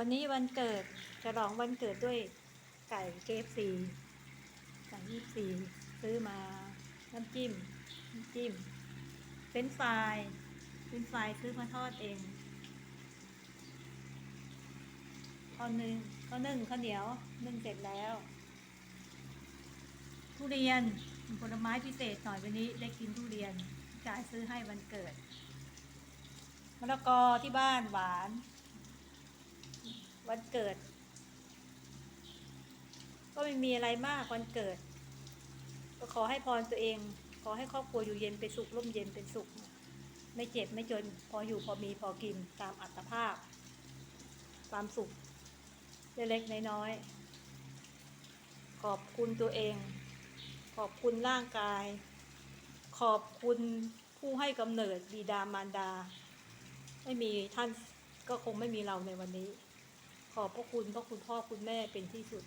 วันนี้วันเกิดฉลองวันเกิดด้วยไก่เคฟซีไก่ยี่สี่ซื้อมาน้ำจิ้มน้ำจิ้มเฟรนช์ฟรายเฟรนช์ฟรายซื้อมาทอดเองข้าวนึ่งข้าวนึ่งข้าวเหนียวนึ่งเสร็จแล้ว ทุเรียนผลไม้พิเศษหน่อยวันนี้ได้กินทุเรียนจ่ายซื้อให้วันเกิดมะละกอที่บ้านหวาน วันเกิด ก็ไม่มีอะไรมากวันเกิด ก็ขอให้พรตัวเอง ขอให้ครอบครัวอยู่เย็นเป็นสุขร่มเย็นเป็นสุข ไม่เจ็บไม่จน พออยู่พอมีพอกินตามอัตภาพ ความสุขเล็กๆน้อยๆขอบคุณตัวเอง ขอบคุณร่างกาย ขอบคุณผู้ให้กำเนิดบิดามารดา ไม่มีท่านก็คงไม่มีเราในวันนี้ ขอบพระคุณพระคุณพ่อคุณแม่เป็นที่สุด